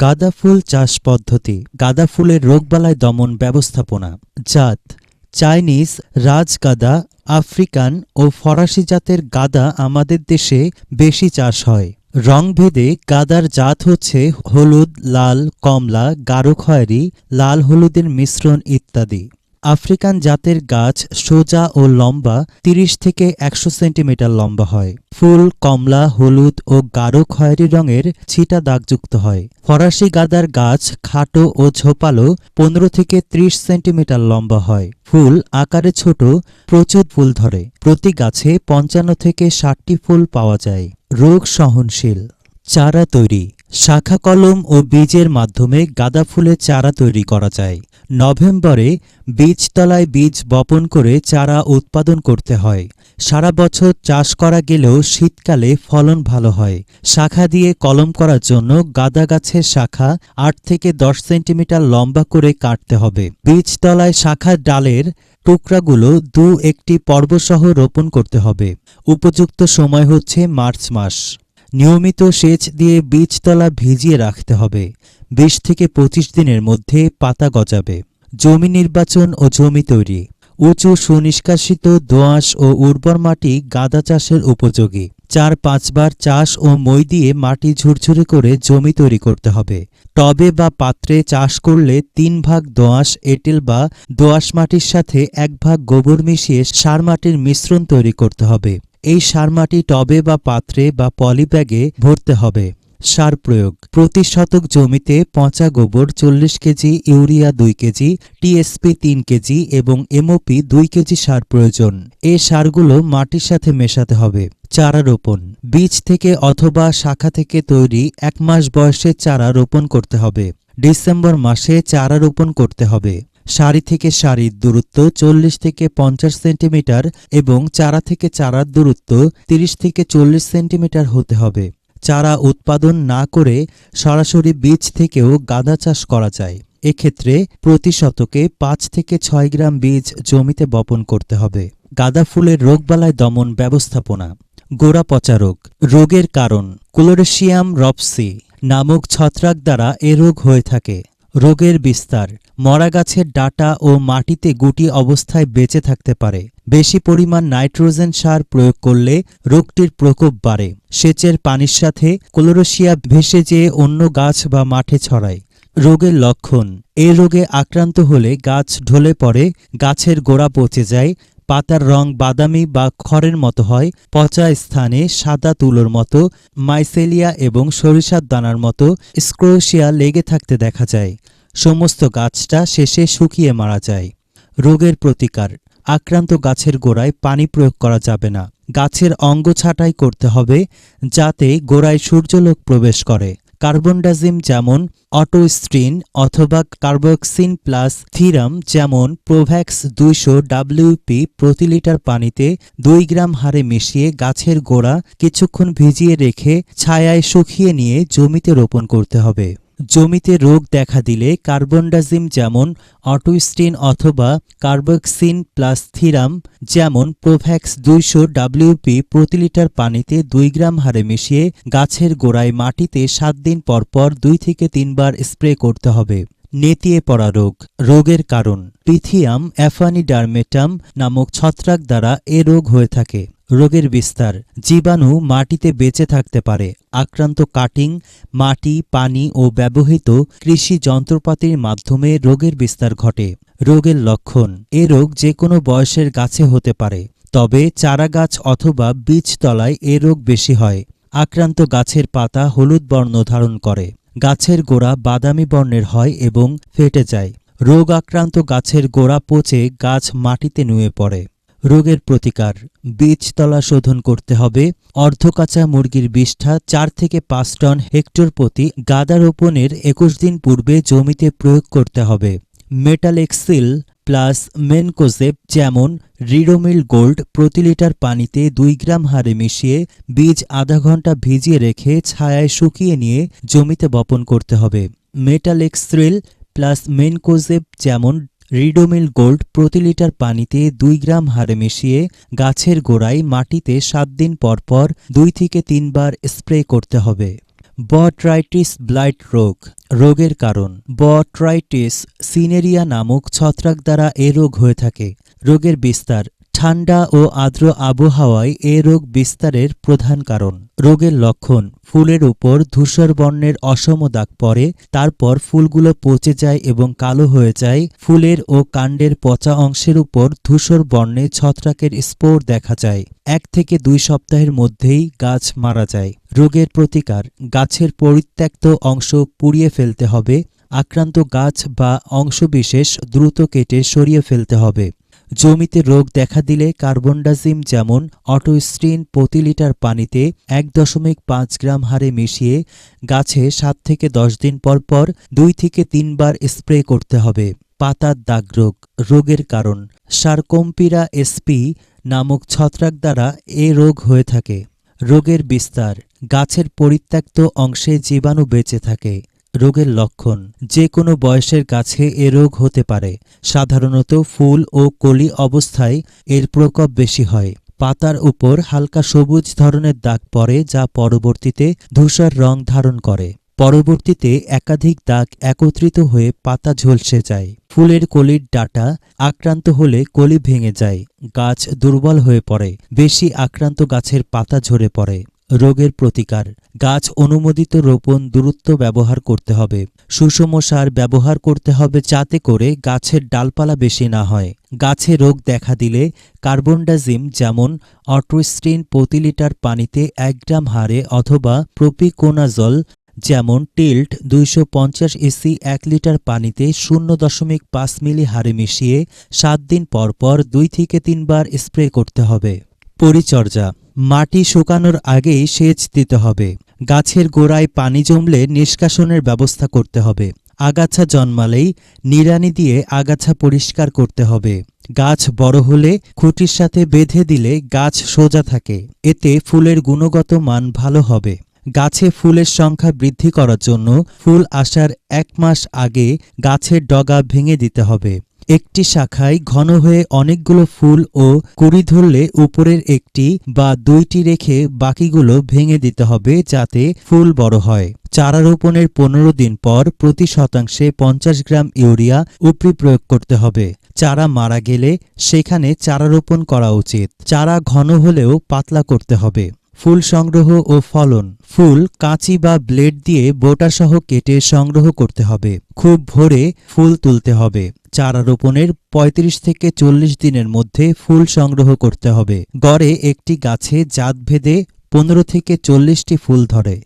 গাঁদা ফুল চাষ পদ্ধতি গাঁদা ফুলের রোগবালাই দমন ব্যবস্থাপনা, জাত, চাইনিজ, রাজগাদা, আফ্রিকান ও ফরাসি জাতের গাদা আমাদের দেশে বেশি চাষ হয়। রংভেদে গাদার জাত হচ্ছে হলুদ, লাল, কমলা, গাঢ় খয়েরি, লাল হলুদের মিশ্রণ ইত্যাদি। আফ্রিকান জাতের গাছ সোজা ও লম্বা ৩০ থেকে একশো সেন্টিমিটার লম্বা হয়। ফুল, কমলা, হলুদ ও গাঢ় খয়েরি রঙের ছিটা দাগযুক্ত হয়। ফরাসি গাদার গাছ খাটো ও ঝোপালো, পনেরো থেকে ৩০ সেন্টিমিটার লম্বা হয়। ফুল আকারে ছোট, প্রচুর ফুল ধরে। প্রতি গাছে পঞ্চান্ন থেকে ষাটটি ফুল পাওয়া যায়। রোগ সহনশীল, চারা তৈরি। শাখা কলম ও বীজের মাধ্যমে গাঁদা ফুলের চারা তৈরি করা যায়। নভেম্বরে বীজতলায় বীজ বপন করে চারা উৎপাদন করতে হয়। সারা বছর চাষ করা গেলেও শীতকালে ফলন ভালো হয়। শাখা দিয়ে কলম করার জন্য গাঁদা গাছের শাখা আট থেকে দশ সেন্টিমিটার লম্বা করে কাটতে হবে। বীজতলায় শাখার ডালের টুকরাগুলো দু একটি পর্বসহ রোপণ করতে হবে। উপযুক্ত সময় হচ্ছে মার্চ মাস। নিয়মিত সেচ দিয়ে বীজতলা ভিজিয়ে রাখতে হবে। বিশ থেকে পঁচিশ দিনের মধ্যে পাতা গজাবে। জমি নির্বাচন ও জমি তৈরি। উঁচু সুনিষ্কাশিত দোআঁশ ও উর্বর মাটি গাঁদা চাষের উপযোগী। চার পাঁচবার চাষ ও মই দিয়ে মাটি ঝুরঝুরে করে জমি তৈরি করতে হবে। টবে বা পাত্রে চাষ করলে তিন ভাগ দোআঁশ, এঁটেল বা দোআঁশ মাটির সাথে এক ভাগ গোবর মিশিয়ে সার মাটির মিশ্রণ তৈরি করতে হবে। এই সার মাটি টবে বা পাত্রে বা পলিব্যাগে ভরতে হবে। সার প্রয়োগ। প্রতি শতক জমিতে পচা গোবর চল্লিশ কেজি, ইউরিয়া দুই কেজি টিএসপি তিন কেজি এবং এমওপি দুই কেজি সার প্রয়োজন। এ সারগুলো মাটির সাথে মেশাতে হবে। চারা রোপণ। বীজ থেকে অথবা শাখা থেকে তৈরি এক মাস বয়সে চারা রোপণ করতে হবে। ডিসেম্বর মাসে চারা রোপণ করতে হবে। সারি থেকে সারির দূরত্ব চল্লিশ থেকে পঞ্চাশ সেন্টিমিটার এবং চারা থেকে চারার দূরত্ব তিরিশ থেকে চল্লিশ সেন্টিমিটার হতে হবে। চারা উৎপাদন না করে সরাসরি বীজ থেকেও গাঁদা চাষ করা যায়। এক্ষেত্রে প্রতি শতকে পাঁচ থেকে ছয় গ্রাম বীজ জমিতে বপন করতে হবে। গাঁদা ফুলের রোগবালাই দমন ব্যবস্থাপনা। গোড়া পচা রোগ। রোগের কারণ। ক্লোরেশিয়াম রপসি নামক ছত্রাক দ্বারা এ রোগ হয়ে থাকে। রোগের বিস্তার। মরা গাছের ডাটা ও মাটিতে গুটি অবস্থায় বেঁচে থাকতে পারে। বেশি পরিমাণ নাইট্রোজেন সার প্রয়োগ করলে রোগটির প্রকোপ বাড়ে। সেচের পানির সাথে ক্লোরোসিয়া ভেসে যেয়ে অন্য গাছ বা মাঠে ছড়ায়। রোগের লক্ষণ। এ রোগে আক্রান্ত হলে গাছ ঢলে পড়ে, গাছের গোড়া পচে যায় পাতার রং বাদামি বা খড়ের মতো হয়, পচা স্থানে সাদা তুলোর মতো মাইসেলিয়া এবং সরিষার দানার মতো স্ক্রোশিয়া লেগে থাকতে দেখা যায়। সমস্ত গাছটা শেষে শুকিয়ে মারা যায়। রোগের প্রতিকার, আক্রান্ত গাছের গোড়ায় পানি প্রয়োগ করা যাবে না। গাছের অঙ্গ ছাঁটাই করতে হবে, যাতে গোড়ায় সূর্যলোক প্রবেশ করে। কার্বনডাজিম যেমন অটোস্ট্রিন অথবা কার্বক্সিন প্লাস থিরাম যেমন প্রোভ্যাক্স দুইশো ডাব্লিউপি প্রতি লিটার পানিতে দুই গ্রাম হারে মিশিয়ে গাছের গোড়া কিছুক্ষণ ভিজিয়ে রেখে ছায়ায় শুকিয়ে নিয়ে জমিতে রোপণ করতে হবে। জমিতে রোগ দেখা দিলে কার্বনডাজিম যেমন অটোস্টিন অথবা কার্বক্সিন প্লাস থিরাম, যেমন প্রোভ্যাক্স দুইশো ডাব্লিউপি প্রতি লিটার পানিতে দুই গ্রাম হারে মিশিয়ে গাছের গোড়ায় মাটিতে সাত দিন পরপর দুই থেকে তিনবার স্প্রে করতে হবে। নেতিয়ে পড়া রোগ। রোগের কারণ। পিথিয়াম অ্যাফানিডার্মেটাম নামক ছত্রাক দ্বারা এ রোগ হয়ে থাকে। রোগের বিস্তার। জীবাণু মাটিতে বেঁচে থাকতে পারে। আক্রান্ত কাটিং, মাটি, পানি ও ব্যবহৃত কৃষি যন্ত্রপাতির মাধ্যমে রোগের বিস্তার ঘটে। রোগের লক্ষণ। এ রোগ যে কোনো বয়সের গাছে হতে পারে, তবে চারাগাছ অথবা বীজতলায় এ রোগ বেশি হয়। আক্রান্ত গাছের পাতা হলুদ বর্ণ ধারণ করে। গাছের গোড়া বাদামি বর্ণের হয় এবং ফেটে যায়। রোগ আক্রান্ত গাছের গোড়া পচে গাছ মাটিতে নুয়ে পড়ে। রোগের প্রতিকার। বীজতলা শোধন করতে হবে। অর্ধকাঁচা মুরগির বিষ্ঠা চার থেকে পাঁচ টন হেক্টর প্রতি গাদা রোপণের একুশ দিন পূর্বে জমিতে প্রয়োগ করতে হবে। মেটালেক্সিল প্লাস মেনকোজেব যেমন রিডোমিল গোল্ড প্রতি লিটার পানিতে দুই গ্রাম হারে মিশিয়ে বীজ আধা ঘণ্টা ভিজিয়ে রেখে ছায়ায় শুকিয়ে নিয়ে জমিতে বপন করতে হবে। মেটালেক্সিল প্লাস মেনকোজেব যেমন রিডোমিল গোল্ড প্রতি লিটার পানিতে দুই গ্রাম হারে মিশিয়ে গাছের গোড়ায় মাটিতে সাত দিন পর পর দুই থেকে তিনবার স্প্রে করতে হবে। বট্রাইটিস ব্লাইট রোগ, রোগের কারণ। বট্রাইটিস সিনেরিয়া নামক ছত্রাক দ্বারা এ রোগ হয়ে থাকে। রোগের বিস্তার ঠান্ডা ও আর্দ্র আবহাওয়ায় এ রোগ বিস্তারের প্রধান কারণ। রোগের লক্ষণ, ফুলের উপর ধূসর বর্ণের অসম দাগ পড়ে, তারপর ফুলগুলো পচে যায় এবং কালো হয়ে যায়, ফুলের ও কাণ্ডের পচা অংশের উপর ধূসর বর্ণে ছত্রাকের স্পোর দেখা যায়। এক থেকে দুই সপ্তাহের মধ্যেই গাছ মারা যায়। রোগের প্রতিকার, গাছের পরিত্যক্ত অংশ পুড়িয়ে ফেলতে হবে, আক্রান্ত গাছ বা অংশবিশেষ দ্রুত কেটে সরিয়ে ফেলতে হবে। জমিতে রোগ দেখা দিলে কার্বনডাজিম যেমন অটোস্ট্রিন প্রতি লিটার পানিতে এক দশমিক পাঁচ গ্রাম হারে মিশিয়ে গাছে সাত থেকে দশ দিন পর পর দুই থেকে তিনবার স্প্রে করতে হবে। পাতার দাগ রোগ, রোগের কারণ, সারকম্পিরা এসপি নামক ছত্রাক দ্বারা এ রোগ হয়ে থাকে। রোগের বিস্তার, গাছের পরিত্যক্ত অংশে জীবাণু বেঁচে থাকে। রোগের লক্ষণ। যে কোনো বয়সের গাছে এ রোগ হতে পারে। সাধারণত ফুল ও কলি অবস্থায় এর প্রকোপ বেশি হয়। পাতার উপর হালকা সবুজ ধরনের দাগ পড়ে যা পরবর্তীতে ধূসর রং ধারণ করে। পরবর্তীতে একাধিক দাগ একত্রিত হয়ে পাতা ঝলসে যায়। ফুলের কলির ডাটা আক্রান্ত হলে কলি ভেঙে যায়। গাছ দুর্বল হয়ে পড়ে। বেশি আক্রান্ত গাছের পাতা ঝরে পড়ে। রোগের প্রতিকার। গাছ অনুমোদিত রোপণ দূরত্ব ব্যবহার করতে হবে। সুষম সার ব্যবহার করতে হবে যাতে করে গাছের ডালপালা বেশি না হয়। গাছে রোগ দেখা দিলে কার্বনডাজিম যেমন অটোস্টিন প্রতি লিটার পানিতে এক গ্রাম হারে অথবা প্রপিকোনাজল যেমন টিল্ট দুইশো পঞ্চাশ এসি এক লিটার পানিতে শূন্য দশমিক পাঁচ মিলি হারে মিশিয়ে সাত দিন পর পর দুই থেকে তিনবার স্প্রে করতে হবে। পরিচর্যা মাটি শুকানোর আগেই সেচ দিতে হবে। গাছের গোড়ায় পানি জমলে নিষ্কাশনের ব্যবস্থা করতে হবে। আগাছা জন্মালেই নিড়ানি দিয়ে আগাছা পরিষ্কার করতে হবে। গাছ বড় হলে খুঁটির সাথে বেঁধে দিলে গাছ সোজা থাকে। এতে ফুলের গুণগত মান ভালো হবে। গাছে ফুলের সংখ্যা বৃদ্ধি করার জন্য ফুল আসার এক মাস আগে গাছের ডগা ভেঙে দিতে হবে। একটি শাখায় ঘন হয়ে অনেকগুলো ফুল ও কুড়ি ধরলে উপরের একটি বা দুইটি রেখে বাকিগুলো ভেঙে দিতে হবে যাতে ফুল বড় হয়। চারা রোপণের পনেরো দিন পর প্রতি শতাংশে পঞ্চাশ গ্রাম ইউরিয়া উপরি প্রয়োগ করতে হবে। চারা মারা গেলে সেখানে চারা রোপণ করা উচিত। চারা ঘন হলেও পাতলা করতে হবে। ফুল সংগ্রহ ও ফলন। ফুল, কাঁচি বা ব্লেড দিয়ে বোটাসহ কেটে সংগ্রহ করতে হবে। খুব ভোরে ফুল তুলতে হবে। চারা রোপণের ৩৫ থেকে চল্লিশ দিনের মধ্যে ফুল সংগ্রহ করতে হবে। গড়ে একটি গাছে জাতভেদে পনেরো থেকে চল্লিশটি ফুল ধরে।